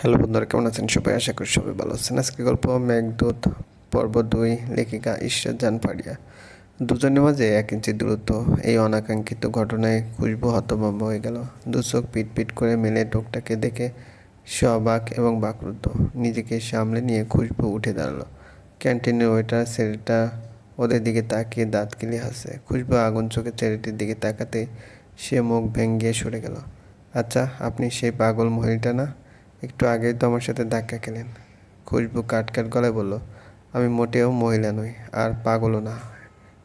Hello বন্ধুরা, কেমন আছেন? সবাই আশা করি সবাই ভালো আছেন। আজকে গল্প মেঘদূত, পর্ব দুই, লেখিকা ঈশ্বর জান পাড়িয়া দুজনের মাঝে এক ইঞ্চি দূরত্ব, এই অনাকাঙ্ক্ষিত ঘটনায় খুশবু হতভম্ব হয়ে গেল। দু চোখ পিট পিট করে মেলে টোকটাকে দেখে সে অবাক এবং বাকরুদ্ধ। নিজেকে সামলে নিয়ে খুশবু উঠে দাঁড়াল। ক্যান্টিনের ওয়েটার, ছেলেটা ওদের দিকে তাকিয়ে দাঁত কিলে হাসে। খুশবু আগুন চোখে ছেলেটির দিকে তাকাতে সে মুখ ভেঙ্গিয়ে সরে গেল। আচ্ছা আপনি সেই পাগল মহিলাটা না? একটু আগেই তো আমার সাথে ধাক্কা খেলেন। খুশবু কাট কাট গলায় বলল, আমি মোটেও মহিলা নই, আর পাগলও না।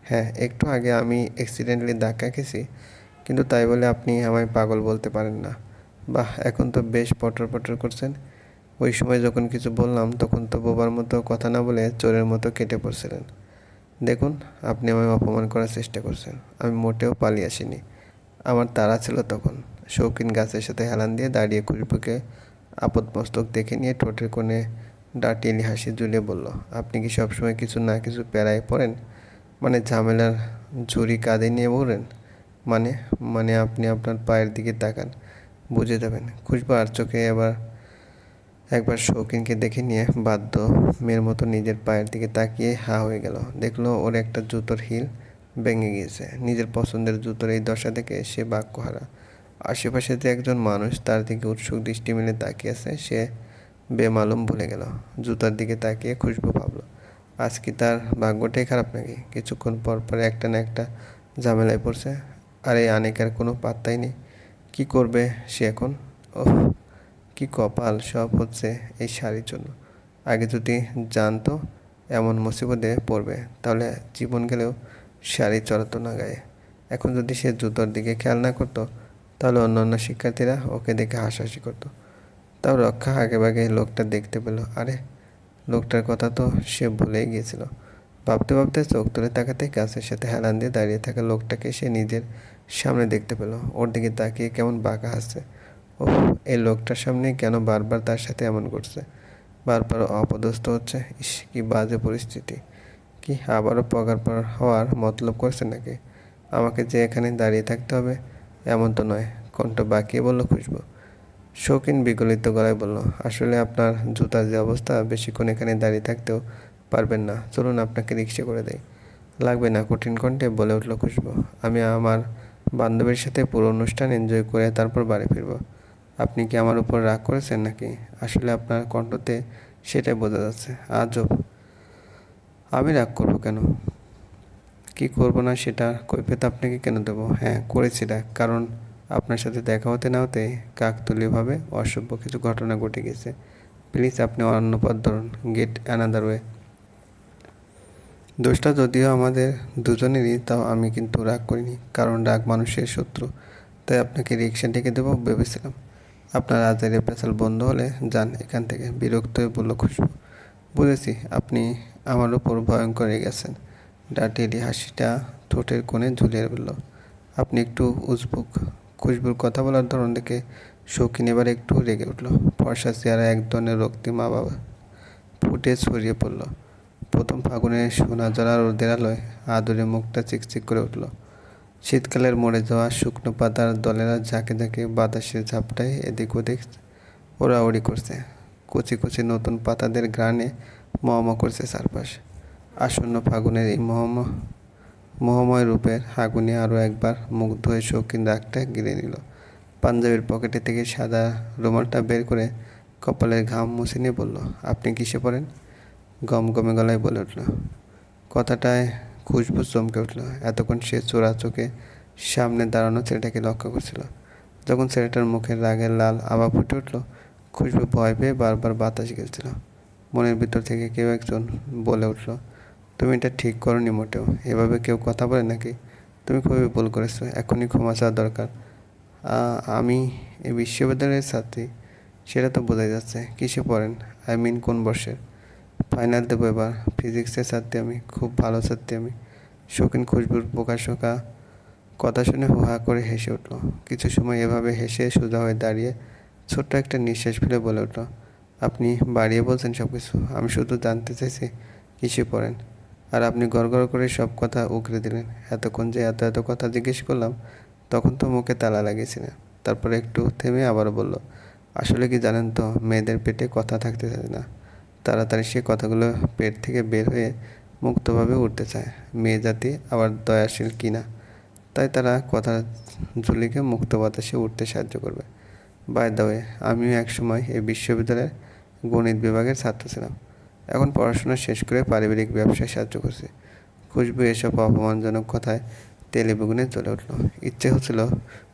হ্যাঁ একটু আগে আমি অ্যাক্সিডেন্টলি ধাক্কা খেয়েছি, কিন্তু তাই বলে আপনি আমায় পাগল বলতে পারেন না। বাহ, এখন তো বেশ পটর পটর করছেন। ওই সময় যখন কিছু বললাম, তখন তো বোবার মতো কথা না বলে চোরের মতো কেটে পড়ছিলেন। দেখুন, আপনি আমায় অপমান করার চেষ্টা করছেন। আমি মোটেও পালিয়ে আসিনি। আমার তাড়া ছিল তখন। শৌখিন গাছের সাথে হেলান দিয়ে দাঁড়িয়ে খুশবুকে আপদমস্তক দেখে নিয়ে ঠোঁটের কোণে ডাটিয়ে হাসি ঝুলিয়ে বলল, আপনি কি সবসময় কিছু না কিছু প্যারায় পড়েন? মানে ঝামেলার ঝুড়ি কাঁধে নিয়ে বলেন মানে মানে আপনি আপনার পায়ের দিকে তাকান, বুঝে যাবেন। খুশবু আর চোখে এবার একবার শৌখিনকে দেখে নিয়ে বাধ্য মেয়ের মতো নিজের পায়ের দিকে তাকিয়ে হা হয়ে গেল। দেখল ওর একটা জুতোর হিল ভেঙে গিয়েছে। নিজের পছন্দের জুতোর এই দশা দেখে সে বাক্যহারা আশেপাশে যে একজন মানুষ তার দিকে উৎসুক দৃষ্টি মেলে তাকিয়ে আছে, সে বেমালুম ভুলে গেল। জুতার দিকে তাকিয়ে খুশবু ভাবলো, আজ কি তার ভাগ্যটাই খারাপ নাকি? কিছুক্ষণ পর পর একটা না একটা ঝামেলায় পড়ছে। আর এই আনিকার কোনো পাত্তাই নেই। কী করবে সে এখন? ওহ, কি কপাল সব হচ্ছে এই শাড়ির জন্য। আগে যদি জানতো, এমন মুসিবতে পড়বে, তাহলে জীবন গেলেও শাড়ি চড়াতো না গায়ে। এখন যদি সে জুতোর দিকে খেয়াল না করতো তাহলে অন্য অন্য শিক্ষার্থীরা ওকে দেখে হাসাহাসি করতো। তাও রক্ষা আগেভাগে লোকটা দেখতে পেল। আরে, লোকটার কথা তো সে ভুলেই গিয়েছিল। ভাবতে ভাবতে চোখ তুলে তাকাতে গাছের সাথে হেলান দিয়ে দাঁড়িয়ে থাকা লোকটাকে সে নিজের সামনে দেখতে পেল। ওর দিকে তাকিয়ে কেমন বাঁকা হাসছে। ও এই লোকটার সামনে কেন বারবার তার সাথে এমন করছে? বারবার অপদস্থ হচ্ছে? ইস, কি বাজে পরিস্থিতি। কি, আবারও পগার পর হওয়ার মতলব করছে নাকি? আমাকে যে এখানে দাঁড়িয়ে থাকতে হবে এমন তো নয়, কণ্ঠ বাঁকিয়ে বলল খুশবু। শৌখিন বিগলিত গলায় বলল, আসলে আপনার জুতার যে অবস্থা, বেশিক্ষণ এখানে দাঁড়িয়ে থাকতেও পারবেন না। চলুন আপনাকে রিক্সা করে দেয় লাগবে না, কঠিন কণ্ঠে বলে উঠল খুশবু। আমি আমার বান্ধবীর সাথে পুরো অনুষ্ঠান এনজয় করে তারপর বাড়ি ফিরবো। আপনি কি আমার উপর রাগ করেছেন নাকি? আসলে আপনার কণ্ঠতে সেটাই বোঝা যাচ্ছে। আজব। আমি রাগ করব কেন? কি করব না সেটা কৈফিয়ত আপনাকে কেন দেবো? হ্যাঁ করেছি রাগ কারণ আপনার সাথে দেখা হতে না হতে কাকতুলীয়ভাবে অসভ্য কিছু ঘটনা ঘটে গেছে। প্লিজ আপনি অন্য পথ ধরুন, গেট অ্যানাদার ওয়ে দোষটা যদিও আমাদের দুজনেরই, তাও আমি কিন্তু রাগ করিনি। কারণ রাগ মানুষের শত্রু। তাই আপনাকে রিক্সা ডেকে দেবো ভেবেছিলাম। আপনার আজের পেশাল বন্ধ হলে যান এখান থেকে। বিরক্ত হয়ে বলল, খুশবু, বুঝেছি আপনি আমার উপর ভয়ঙ্কর গেছেন। ডাটিলি হাসিটা ঠোঁটের কোণে ঝুলিয়ে বলল আপনি একটু উজবুক, খুশবুর কথা বলার ধরন দেখে শৌখিন এবার একটু রেগে উঠল। ফর্সা চেয়ারে এক ধরনের রক্তি মা বাবা ফুটে ছড়িয়ে পড়ল। প্রথম ফাগুনে সোনা জলা রোদের আলোয় আদরে মুখটা চিকচিক করে উঠল। শীতকালের মরে যাওয়া শুকনো পাতার দলেরা ঝাঁকে ঝাঁকে বাতাসের ঝাপটায় এদিক ওদিক ওড়াউড়ি করছে। কচি কচি নতুন পাতাদের গ্রানে মহম করছে চারপাশ। আসন্ন ফাগুনের এই মহম, মোহময় রূপের আগুনে আরও একবার মুগ্ধ হয়ে শৌখিন রাগটা গিলে নিল। পাঞ্জাবির পকেটে থেকে সাদা রুমালটা বের করে কপালের ঘাম মুছে নিয়ে বলল, আপনি কিসে পড়েন? গম গমে গলায় বলে উঠল, কথাটায় খুশবু চমকে উঠল। এতক্ষণ সে চোরা চোখে সামনে দাঁড়ানো ছেলেটাকে লক্ষ্য করছিল। যখন ছেলেটার মুখের রাগের লাল আবার ফুটে উঠল, খুশবু ভয় পেয়ে বারবার বাতাস গেলছিল। মনের ভিতর থেকে কেউ একজন বলে উঠল তুমি এটা ঠিক করনি মোটেও। এভাবে কেউ কথা বলে নাকি? তুমি খুবই ভুল করেছ, এখনই ক্ষমা চাওয়া দরকার। আমি এই বিশ্ববিদ্যালয়ের ছাত্রী, সেটা তো বোঝাই যাচ্ছে। কিসে পড়েন? আই মিন কোন বর্ষের? ফাইনাল দেবো এবার। ফিজিক্সের ছাত্রী আমি, খুব ভালো ছাত্রী আমি। শৌখিন, খুশবুর প্রকাশকা কথা শুনে হুহা করে হেসে উঠল। কিছু সময় এভাবে হেসে সোজা হয়ে দাঁড়িয়ে ছোট্ট একটা নিঃশ্বাস ফেলে বলে উঠল, আপনি বাড়িয়ে বলছেন সব কিছু আমি শুধু জানতে চাইছি, কিসে পড়েন? আর আপনি গড়গড় করে সব কথা উকরে দিলেন। এতক্ষণ যে এত এত কথা জিজ্ঞেস করলাম, তখন তো মুখে তালা লাগিয়েছিলেন তারপরে একটু থেমে আবার বলল, আসলে কি জানেন তো, মেয়েদের পেটে কথা থাকতে চায় না। তাড়াতাড়ি সে কথাগুলো পেট থেকে বের হয়ে মুক্তভাবে উঠতে চায়। মেয়ে জাতি আবার দয়াশীল কি না? তাই তারা কথা ঝুলিকে মুক্ত বাতাসে উঠতে সাহায্য করবে। বাই দ্য ওয়ে আমিও একসময় এই বিশ্ববিদ্যালয়ের গণিত বিভাগের ছাত্র ছিলাম। এখন পড়াশোনা শেষ করে পারিবারিক ব্যবসায় সাহায্য করছে। খুশবু এসব অপমানজনক কথায় তেলে বেগুনে জ্বলে উঠল। ইচ্ছে হচ্ছিল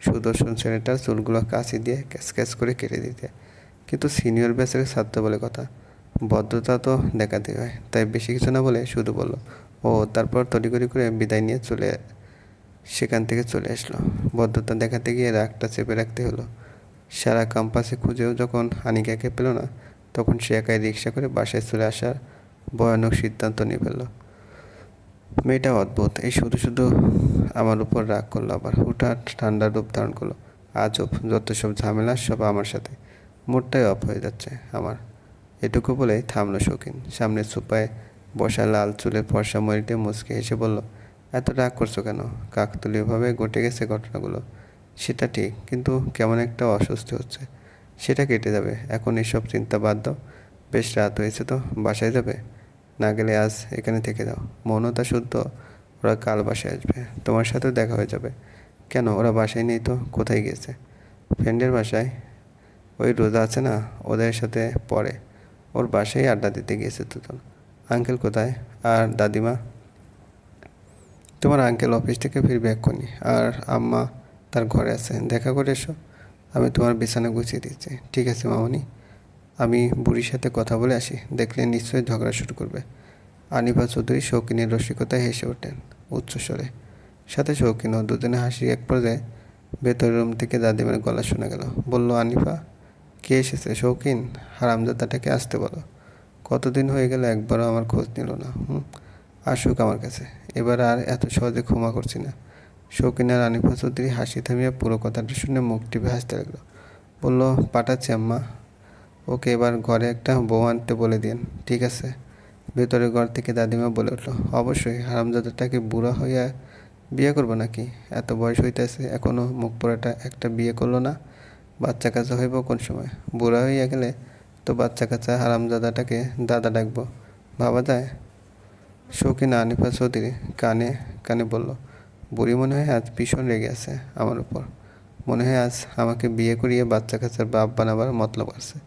সুদর্শন ছেলেটার চুলগুলো কাঁচি দিয়ে ক্যাচ ক্যাচ করে কেটে দিতে। কিন্তু সিনিয়র ব্যাচের ছাত্র বলে কথা, ভদ্রতা তো দেখাতে হয়, তাই বেশি কিছু না বলে শুধু বলল, ও, তারপর তড়িঘড়ি করে বিদায় নিয়ে চলে, সেখান থেকে চলে আসলো। ভদ্রতা দেখাতে গিয়ে রাগটা চেপে রাখতে হলো। সারা ক্যাম্পাসে খুঁজেও যখন হানিকাকে পেল না তখন সে একাই রিক্সা করে বাসায় চলে আসার ভয়ানক সিদ্ধান্ত নিয়ে ফেলল। মেয়েটা অদ্ভুত। এই শুধু শুধু আমার উপর রাগ করল আবার। হুঠাৎ ঠান্ডা রূপ ধারণ করল। আজব, যত সব ঝামেলা সব আমার সাথে। মোটটাই অফ হয়ে যাচ্ছে আমার। এটুকু বলেই থামলো শৌখিন। সামনে সুপায় বসা লাল চুলের ফর্সা মরিটে মুচকে হেসে বলল, এত রাগ করছ কেন? কাকতলীয়ভাবে ঘটে গেছে ঘটনাগুলো। সেটা ঠিক, কিন্তু কেমন একটা অস্বস্তি হচ্ছে। সেটা কেটে যাবে। এখন এসব চিন্তা বাদ দাও। বেশ রাত হয়েছে তো, বাসায় যাবে? না গেলে আজ এখানে থেকে দাও। মৌনতা শুদ্ধ, ওরা কাল বাসায় আসবে। তোমার সাথেও দেখা হয়ে যাবে। কেন, ওরা বাসায় নেই তো? কোথায় গিয়েছে? ফ্রেন্ডের বাসায়? ওই রোজা আছে না? ওদের সাথে পড়ে ওর বাসায় আড্ডা দিতে গিয়েছে দুজন। আঙ্কেল কোথায়? আর দাদিমা? তোমার আঙ্কেল অফিস থেকে ফিরবে এক্ষুনি। আর আম্মা তার ঘরে আছে। দেখা করে এসো। আমি তোমার বিছানা গুছিয়ে দিচ্ছি। ঠিক আছে, মামনি? আমি বুড়ির সাথে কথা বলে আসি। দেখলে নিশ্চয়ই ঝগড়া শুরু করবে। আনিফা চৌধুরী শৌখিনের রসিকতায় হেসে ওঠেন উচ্চস্বরে। সাথে শৌখিনও দুজনে হাসি এক পর্যায়ে ভেতর রুম থেকে দাদিমার গলা শোনা গেল। বলল, আনিফা, কে এসেছে? শৌখিন, হারামজাদাটাকে আসতে বলো। কতদিন হয়ে গেল একবারও আমার খোঁজ নিল না, হুম? আসুক আমার কাছে। এবার আর এত সহজে ক্ষমা করছি না। শৌখিন আর আনিফা চৌধুরী হাসি থামিয়ে পুরো কথাটা শুনে মুখ টিপে হাসতে লাগল। বলল, পাঠাচ্ছি আম্মা। ওকে এবার ঘরে একটা বউ আনতে বলে দিন, ঠিক আছে? ভেতরের ঘর থেকে দাদিমা বলে উঠল, অবশ্যই, হারামজাদাটাকে বুড়া হইয়া বিয়ে করব নাকি? এত বয়স হইতেছে এখনও মুখ পোড়াটা একটা বিয়ে করল না। বাচ্চা কাচ্চা হইব কোন সময়? বুড়া হইয়া গেলে তো বাচ্চা কাচ্চা হারামজাদাটাকে দাদা ডাকবো। ভাবা যায়? শৌখিন আনিফা চৌধুরী কানে কানে বলল বুড়ি মনে হয় আজ ভীষণ রেগে আছে আমার উপর। মনে হয় আজ আমাকে বিয়ে করিয়ে বাচ্চা কাচ্চার বাপ বানাবার মতলব আছে।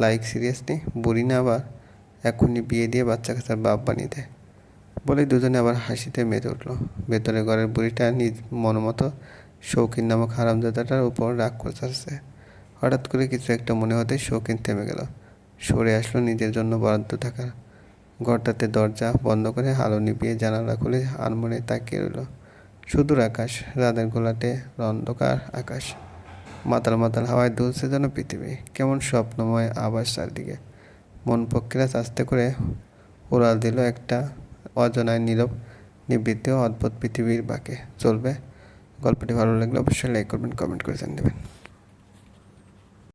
লাইক সিরিয়াসলি বুড়ি না আবার এখনই বিয়ে দিয়ে বাচ্চা কাচ্চার বাপ বানিয়ে দেয়। বলে দুজনে আবার হাসিতে মেতে উঠল। ভেতরে ঘরের বুড়িটা নিজ মনোমতো শৌখিন নামক হারামজাদাটার উপর রাগ করতে আসছে হঠাৎ করে কিছু একটা মনে হতে শৌখিন থেমে গেল। সরে আসলো নিজের জন্য বরাদ্দ থাকার ঘরটাতে দরজা বন্ধ করে আলো নিভিয়ে জানালা খুলে আনমনে তাকিয়ে রইল। সুদূর আকাশ, রাতের গোলাটে, অন্ধকার আকাশ। মাতাল মাতাল হাওয়ায় দুলছে যেন পৃথিবী। কেমন স্বপ্নময় আবাস চারদিকে। মন পক্ষীরা আস্তে করে উড়াল দিল একটা অজনায় নীরব, নিবৃত্তি, অদ্ভুত পৃথিবীর বাঁকে। চলবে? গল্পটি ভালো লাগলে অবশ্যই লাইক করবেন কমেন্ট করে জানিয়ে দেবেন।